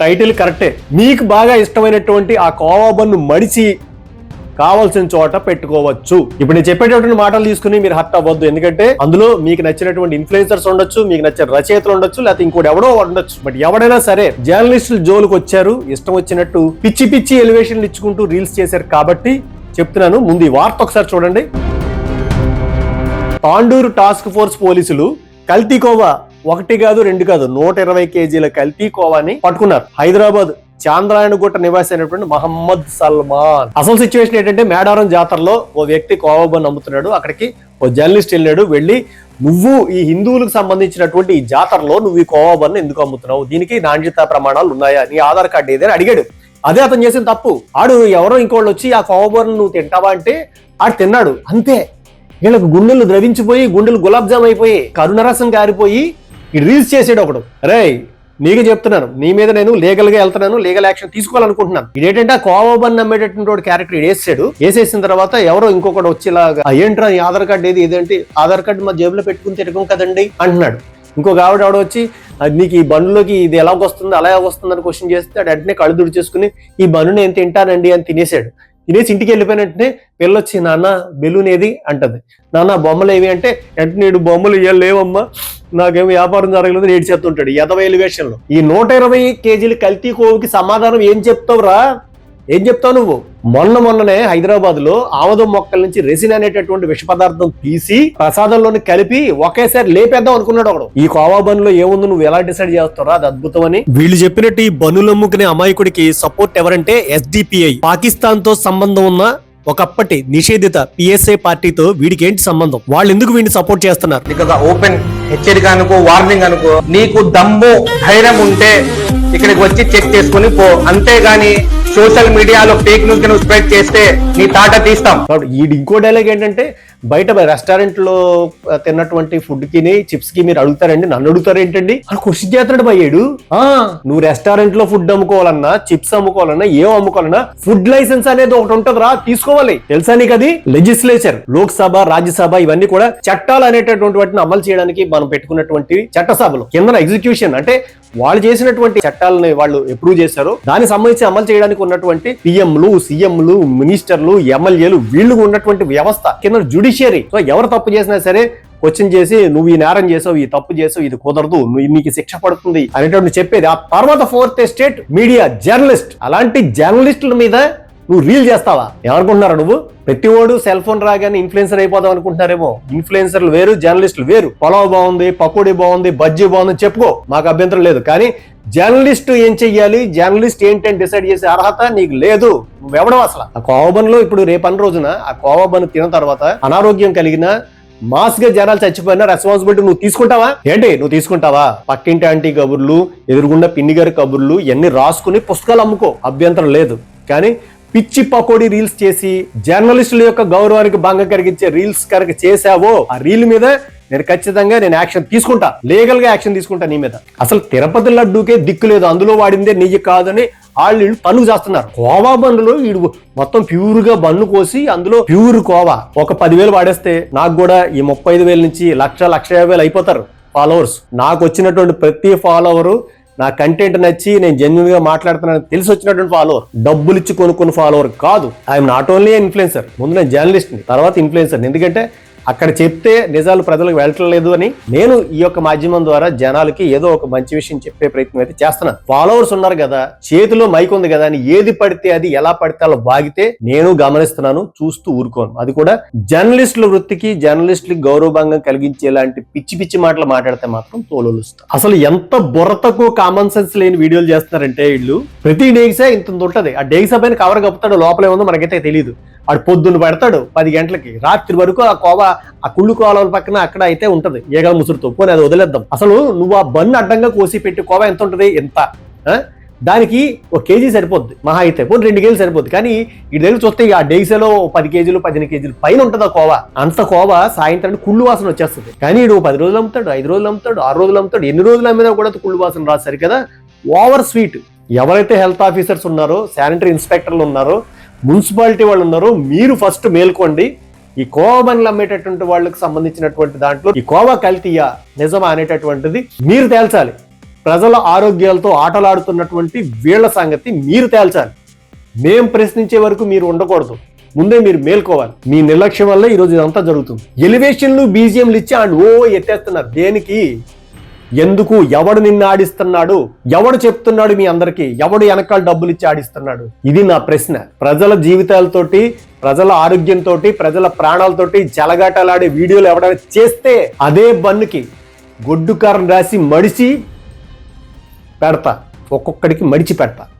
Title కరెక్టే. మీకు బాగా ఇష్టమైనటువంటి ఆ కోవా బన్ను మడిచి కావాల్సిన చోట పెట్టుకోవచ్చు. ఇప్పుడు నేను చెప్పేటటువంటి మాటలు తీసుకుని మీరు హర్ట్ అవ్వద్దు. ఎందుకంటే అందులో మీకు నచ్చినటువంటి ఇన్ఫ్లుయెన్సర్స్ ఉండొచ్చు మీకు నచ్చిన రచయితలు ఉండొచ్చు లేకపోతే ఇంకోటి ఎవడో ఉండొచ్చు. బట్ ఎవడైనా సరే జర్నలిస్టులు జోలుకు వచ్చారు ఇష్టం వచ్చినట్టు పిచ్చి పిచ్చి ఎలివేషన్లు ఇచ్చుకుంటూ రీల్స్ చేశారు కాబట్టి చెప్తున్నాను. ముందు ఈ వార్త ఒకసారి చూడండి. తాండూరు టాస్క్ ఫోర్స్ పోలీసులు కల్తీ కోవా ఒకటి కాదు రెండు కాదు నూట ఇరవై కేజీల కల్తీ కోవాని పట్టుకున్నారు. హైదరాబాద్ చాంద్రాయణగుట్ట నివాసి అయినటువంటి మహమ్మద్ సల్మాన్. అసలు సిచ్యువేషన్ ఏంటంటే మేడారం జాతరలో ఓ వ్యక్తి కోవా నమ్ముతున్నాడు. అక్కడికి ఓ జర్నలిస్ట్ వెళ్ళాడు. వెళ్ళి నువ్వు ఈ హిందువులకు సంబంధించినటువంటి ఈ జాతరలో నువ్వు ఈ కోవా ఎందుకు అమ్ముతున్నావు దీనికి నాణ్యత ప్రమాణాలు ఉన్నాయా? నీ ఆధార్ కార్డు ఏదని అడిగాడు. అదే అతను చేసిన తప్పు. ఆడు ఎవరో ఇంకోళ్ళు వచ్చి ఆ కోవా నువ్వు తింటావా అంటే ఆడు తిన్నాడు. అంతే. వీళ్ళకు గుండెలు ద్రవించిపోయి గుండెలు గులాబ్ జామ్ అయిపోయి కరుణరసం కారిపోయి ఈ రీల్స్ చేసాడు ఒకడు. రే నీకు చెప్తున్నాను నీ మీద నేను లీగల్గా వెళ్తున్నాను లీగల్ యాక్షన్ తీసుకోవాలనుకుంటున్నాను. ఇదేంటంటే కోవబన్ నమ్మేటటువంటి వాడు క్యారెక్టర్ వేసాడు వేసేసిన తర్వాత ఎవరో ఇంకొకటి వచ్చేలాగా ఏంట్రా నీ ఆధార్ కార్డు ఏది ఏదంటే ఆధార్ కార్డు మా జేబులో పెట్టుకుని తిరగం కదండి అంటున్నాడు. ఇంకొక ఆవిడ ఆవిడ వచ్చి "అది నీకు ఈ బండ్లోకి ఇది ఎలాగొస్తుంది అలా వస్తుంది అని క్వశ్చన్ చేస్తే వెంటనే కళ్ళు దుడి చేసుకుని ఈ బన్ను నేను తింటానండి అని తినేసాడు. తినేసి ఇంటికి వెళ్ళిపోయిన వెంటనే పిల్లొచ్చి నాన్న బెలూన్ ఏది? అంటది. నాన్న బొమ్మలు ఏవి? అంటే వెంటనే "ఈడు బొమ్మలు ఇవ్వాలి లేవమ్మా. నాకేమి వ్యాపారం జరగలేదు నేడు చేస్తుంటాడు ఎదవ ఎలివేషన్లో ఈ నూట ఇరవై కేజీల కల్తీ కోవుకి సమాధానం ఏం చెప్తావురా? ఏం చెప్తావు నువ్వు? మొన్న మొన్ననే హైదరాబాద్లో ఆమదం మొక్కల నుంచి రెసిన్ అనేటటువంటి విష పదార్థం తీసి ప్రసాదంలోని కలిపి ఒకేసారి లేపేద్దాం అనుకున్నాడు ఒకడు. ఈ కోవా బన్నులో ఏముంది? నువ్వు ఎలా డిసైడ్ చేస్తారా అది అద్భుతమని. వీళ్ళు చెప్పినట్టు ఈ బనులు అమ్ముకునే అమాయకుడికి సపోర్ట్ ఎవరంటే ఎస్డిపిఐ. పాకిస్తాన్తో సంబంధం ఉన్న ఒకప్పటి నిషేధిత పిఎస్ఐ పార్టీతో వీడికి ఏంటి సంబంధం? వాళ్ళు ఎందుకు వీడిని సపోర్ట్ చేస్తున్నారు? ఓపెన్ హెచ్చరిక అనుకో వార్నింగ్ అనుకో. నీకు దమ్ము ధైర్యం ఉంటే ఇక్కడికి వచ్చి చెక్ చేసుకుని పో. అంతేగాని సోషల్ మీడియాలో ఫేక్ న్యూస్ నువ్వు స్ప్రెడ్ చేస్తే నీ తాట తీస్తాం. కాబట్టి ఈ ఇంకో డైలాగ్ ఏంటంటే బయట రెస్టారెంట్లో తిన్నటువంటి ఫుడ్కి చిప్స్కి మీరు అడుగుతారండి నన్ను అడుగుతారు ఏంటండి అని క్వశ్చన్ చేస్తున్నాడు నువ్వు రెస్టారెంట్లో ఫుడ్ అమ్ముకోవాలన్నా చిప్స్ అమ్ముకోవాలన్నా ఏం అమ్ముకోవాలన్నా ఫుడ్ లైసెన్స్ అనేది ఒకటి ఉంటదిరా తీసుకోవాలి. తెలుసా నీకు అది? లెజిస్లేచర్ లోక్సభ రాజ్యసభ ఇవన్నీ కూడా చట్టాలు అనేటటువంటి వాటిని అమలు చేయడానికి మనం పెట్టుకున్నటువంటి చట్టసభలు. కింద ఎగ్జిక్యూషన్ అంటే వాళ్ళు చేసినటువంటి చట్టాలని వాళ్ళు అప్రూవ్ చేశారు. దానికి సంబంధించి అమలు చేయడానికి ఉన్నటువంటి పిఎంలు సీఎంలు మినిస్టర్లు ఎమ్మెల్యేలు వీళ్ళు ఉన్నటువంటి వ్యవస్థ. కింద జుడిషియరీ సో ఎవరు తప్పు చేసినా సరే క్వశ్చన్ చేసి నువ్వు ఈ నేరం చేసావు ఈ తప్పు చేసావు ఇది కుదరదు నువ్వు నీకు శిక్ష పడుతుంది అనేటువంటి చెప్పేది. ఆ తర్వాత ఫోర్త్ ఎస్టేట్ మీడియా జర్నలిస్ట్. అలాంటి జర్నలిస్టుల మీద నువ్వు రీల్ చేస్తావా? ఏమనుకుంటున్నారా నువ్వు? ప్రతి ఓడు సెల్ ఫోన్ రాగానే ఇన్ఫ్లుయెన్సర్ అయిపోదాం అనుకుంటున్నారేమో. ఇన్ఫ్లుయెన్సర్లు వేరు జర్నలిస్టులు వేరు. పొలవ బాగుంది పకోడీ బాగుంది బజ్జీ బాగుంది చెప్పుకో. మాకు అభ్యంతరం లేదు. కానీ జర్నలిస్ట్ ఏం చెయ్యాలి? జర్నలిస్ట్ ఏంటని డిసైడ్ చేసే అర్హత నీకు లేదు. నువ్వెవడం అసలు? ఆ కోవబన్లో ఇప్పుడు రేపన్న రోజున ఆ కోవబన్ తిన్న తర్వాత అనారోగ్యం కలిగిన మాస్గా జనాలు చచ్చిపోయినా రెస్పాన్సిబిలిటీ నువ్వు తీసుకుంటావా? ఏంటి? నువ్వు తీసుకుంటావా? పక్కింటి ఆంటీ కబుర్లు ఎదురుగుండా పిన్ని గారి కబుర్లు ఇవన్నీ రాసుకుని పుస్తకాలు అమ్ముకో. అభ్యంతరం లేదు. కానీ పిచ్చి పకోడీ రీల్స్ చేసి జర్నలిస్టుల యొక్క గౌరవానికి భంగం కలిగించే రీల్స్ కనుక చేసావో ఆ రీల్ మీద నేను ఖచ్చితంగా నేను యాక్షన్ తీసుకుంటా. లీగల్గా యాక్షన్ తీసుకుంటా నీ మీద. అసలు తిరుపతి లడ్డూకే దిక్కు లేదు. అందులో వాడిందే నెయ్యి కాదని వాళ్ళు వీళ్ళు పనులు చేస్తున్నారు. కోవా బండ్లు వీడు మొత్తం ప్యూర్గా బన్ను కోసి అందులో ప్యూర్ కోవా. ఒక పదివేలు వాడేస్తే నాకు కూడా ఈ ముప్పై ఐదు వేల నుంచి లక్ష లక్ష యాభై వేలు అయిపోతారు. ఫాలోవర్స్ నాకు వచ్చినటువంటి ప్రతి ఫాలోవరు నా కంటెంట్ నచ్చి నేను జెన్యున్గా మాట్లాడుతున్నాను తెలిసి వచ్చినటువంటి ఫాలోవర్ డబ్బులు ఇచ్చి కొనుక్కున్న ఫాలోవర్ కాదు. ఐఎమ్ నాట్ ఓన్లీ ఇన్ఫ్లుయెన్సర్ ముందు నేను జర్నలిస్ట్ తర్వాత ఇన్ఫ్లుయెన్సర్ ఎందుకంటే అక్కడ చెప్తే నిజాలు ప్రజలకు వెళ్ళట్లేదు అని నేను ఈ యొక్క మాధ్యమం ద్వారా జనాలకి ఏదో ఒక మంచి విషయం చెప్పే ప్రయత్నం అయితే చేస్తున్నాను ఫాలోవర్స్ ఉన్నారు కదా చేతిలో మైక్ ఉంది కదా అని ఏది పడితే అది ఎలా పడితే అలా బాగితే నేను గమనిస్తున్నాను చూస్తూ ఊరుకోను. అది కూడా జర్నలిస్టుల వృత్తికి జర్నలిస్టులకి గౌరవభంగం కలిగించేలాంటి పిచ్చి పిచ్చి మాటలు మాట్లాడితే మాత్రం తోలుస్తా అసలు ఎంత బుర్రతకు కామన్ సెన్స్ లేని వీడియోలు చేస్తున్నారంటే వీళ్ళు. ప్రతి డేగిసే ఇంత ఉంటది. ఆ డేగిసా పైన కవర్ కప్పుతాడు లోపలే ఉందో మనకైతే తెలియదు. వాడు పొద్దున్న పెడతాడు పది గంటలకి. రాత్రి వరకు ఆ కోవ ఆ కుళ్ళు కోవల పక్కన అక్కడ అయితే ఉంటది. ఏగల ముసురుతో. పోనీ అది వదిలేద్దాం. అసలు నువ్వు ఆ బన్ను అడ్డంగా కోసి పెట్టి కోవ ఎంత ఉంటుంది? ఎంత? దానికి ఒక కేజీ సరిపోద్ది. మహా అయితే. పోనీ రెండు కేజీలు సరిపోద్ది. కానీ ఈ దగ్గర చూస్తే ఆ డేసేలో పది కేజీలు పదిహేను కేజీలు పైన ఉంటుంది ఆ కోవ. అంత కోవ సాయంత్రానికి కుళ్ళు వాసన వచ్చేస్తుంది. కానీ ఇడు పది రోజులు అమ్ముతాడు ఐదు రోజులు అమ్ముతాడు ఆరు రోజులు అమ్ముతాడు ఎన్ని రోజులు అమ్మినా కూడా కుళ్ళు వాసన రాదు సరి కదా ఓవర్ స్వీట్. ఎవరైతే హెల్త్ ఆఫీసర్స్ ఉన్నారో శానిటరీ ఇన్స్పెక్టర్లు ఉన్నారో మున్సిపాలిటీ వాళ్ళు ఉన్నారు మీరు ఫస్ట్ మేల్కోండి. ఈ కోవా బండ్లు అమ్మేటటువంటి వాళ్ళకి సంబంధించినటువంటి దాంట్లో ఈ కోవా కల్తీయా నిజమా అనేటటువంటిది మీరు తేల్చాలి. ప్రజల ఆరోగ్యాలతో ఆటలాడుతున్నటువంటి వీళ్ళ సంగతి మీరు తేల్చాలి. మేం ప్రశ్నించే వరకు మీరు ఉండకూడదు. ముందే మీరు మేల్కోవాలి. మీ నిర్లక్ష్యం వల్ల ఈరోజు ఇదంతా జరుగుతుంది. ఎలివేషన్లు బీజిఎంలు ఇచ్చి అండ్ ఓ ఎత్తేస్తున్నారు. దేనికి? ఎందుకు ఎవడు నిన్ను ఆడిస్తున్నాడు? ఎవడు చెప్తున్నాడు మీ అందరికి? ఎవడు వెనకాల డబ్బులు ఇచ్చి ఆడిస్తున్నాడు? ఇది నా ప్రశ్న. ప్రజల జీవితాలతోటి ప్రజల ఆరోగ్యంతో ప్రజల ప్రాణాలతోటి జలగాటలాడే వీడియోలు ఎవడైనా చేస్తే అదే బన్నుకి గొడ్డుకారం రాసి మడిచి పెడతా. ఒక్కొక్కడికి మడిచి పెడతా.